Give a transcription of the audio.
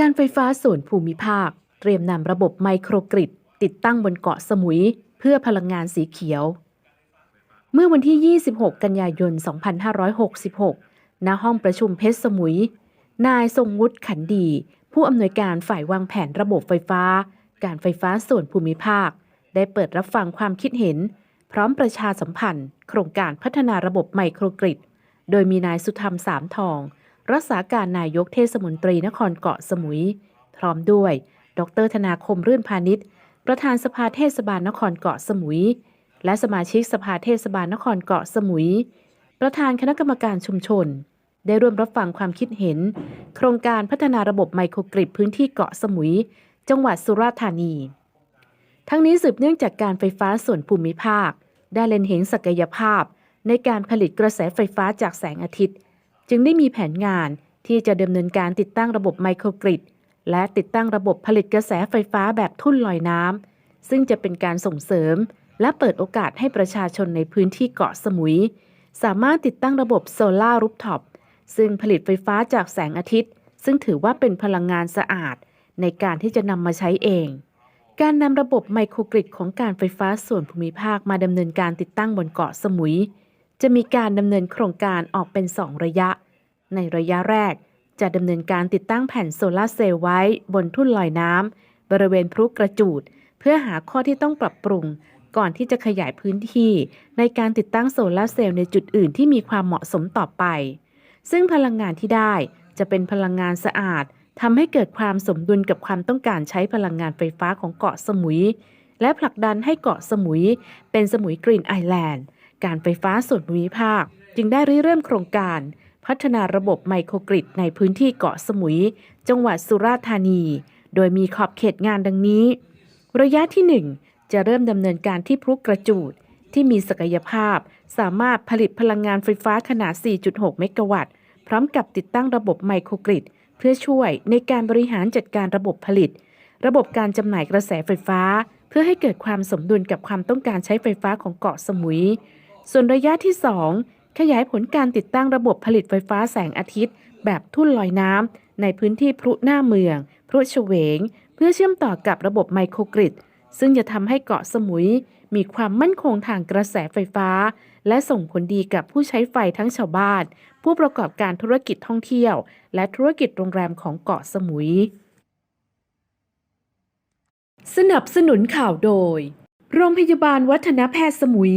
การไฟฟ้าส่วนภูมิภาค เตรียมนำระบบไมโครกริดติดตั้งบนเกาะสมุย เพื่อพลังงานสีเขียว เมื่อวันที่ 26 กันยายน 2566 ณ ห้องประชุมเพชรสมุย นายทรงวุฒิขันดี ผู้อำนวยการฝ่ายวางแผนระบบไฟฟ้า การไฟฟ้าส่วนภูมิภาค ได้เปิดรับฟังความคิดเห็น พร้อมประชาสัมพันธ์ โครงการพัฒนาระบบไมโครกริดโดยมีนายสุธรรมสามทอง รักษาการนายกเทศมนตรีนครเกาะสมุย พร้อมด้วย ดรธนาคมรื่นพาณิชย์ ประธานสภาเทศบาลนครเกาะสมุย และสมาชิกสภาเทศบาลนครเกาะสมุย ประธานคณะกรรมการชุมชน ได้ร่วมรับฟังความคิดเห็น โครงการพัฒนาระบบไมโครกริดพื้นที่เกาะสมุย จังหวัดสุราษฎร์ธานี ทั้งนี้สืบเนื่องจากการไฟฟ้าส่วนภูมิภาค ได้เล็งเห็นศักยภาพ ในการผลิตกระแสไฟฟ้าจากแสงอาทิตย์ จึงได้มีแผนงานที่จะดำเนินการติดตั้งระบบไมโครกริดและติดตั้งระบบผลิตกระแสไฟฟ้าแบบทุ่นลอยน้ำซึ่งจะเป็นการส่งเสริม และเปิดโอกาสให้ประชาชนในพื้นที่เกาะสมุย สามารถติดตั้งระบบโซลารูฟท็อปซึ่งผลิตไฟฟ้าจากแสงอาทิตย์ ซึ่งถือว่าเป็นพลังงานสะอาด ในการที่จะนำมาใช้เอง การนำระบบไมโครกริดของการไฟฟ้าส่วนภูมิภาคมาดำเนินการติดตั้งบนเกาะสมุย จะมีการดำเนินโครงการออกเป็น 2 ระยะ ในระยะแรกจะดำเนินการติดตั้งแผ่นโซลาร์เซลล์ไว้บนทุ่นลอยน้ำบริเวณพรุกระจูด เพื่อหาข้อที่ต้องปรับปรุง ก่อนที่จะขยายพื้นที่ ในการติดตั้งโซลาร์เซลล์ในจุดอื่นที่มีความเหมาะสมต่อไป ซึ่งพลังงานที่ได้จะเป็นพลังงานสะอาดทำให้เกิดความสมดุลกับความต้องการใช้พลังงานไฟฟ้าของเกาะสมุย และผลักดันให้เกาะสมุยเป็นสมุยกรีนไอแลนด์ การไฟฟ้าส่วนภูมิภาค จึงได้ริเริ่มโครงการ พัฒนาระบบไมโครกริดในพื้นที่เกาะสมุย จังหวัดสุราษฎร์ธานี โดยมีขอบเขตงานดังนี้ ระยะที่ 1 จะเริ่มดำเนินการที่พรุกระจูด ที่มีศักยภาพ สามารถผลิตพลังงานไฟฟ้าขนาด 4.6 เมกะวัตต์ พร้อมกับติดตั้งระบบไมโครกริดเพื่อช่วยในการบริหารจัดการระบบผลิต ระบบการจำหน่ายกระแสไฟฟ้า เพื่อให้เกิดความสมดุลกับความต้องการใช้ไฟฟ้าของเกาะสมุย ส่วนระยะที่ 2 ขยายผลการติดตั้งระบบผลิตไฟฟ้าแสงอาทิตย์ แบบทุ่นลอยน้ำในพื้นที่พรุหน้าเมืองพรุเฉวง เพื่อเชื่อมต่อกับระบบไมโครกริดซึ่งจะทำให้เกาะสมุย มีความมั่นคงทางกระแสไฟฟ้า และส่งผลดีกับผู้ใช้ไฟทั้งชาวบ้าน ผู้ประกอบการธุรกิจท่องเที่ยว และธุรกิจโรงแรมของเกาะสมุย สนับสนุนข่าวโดย โรงพยาบาลวัฒนแพทย์สมุย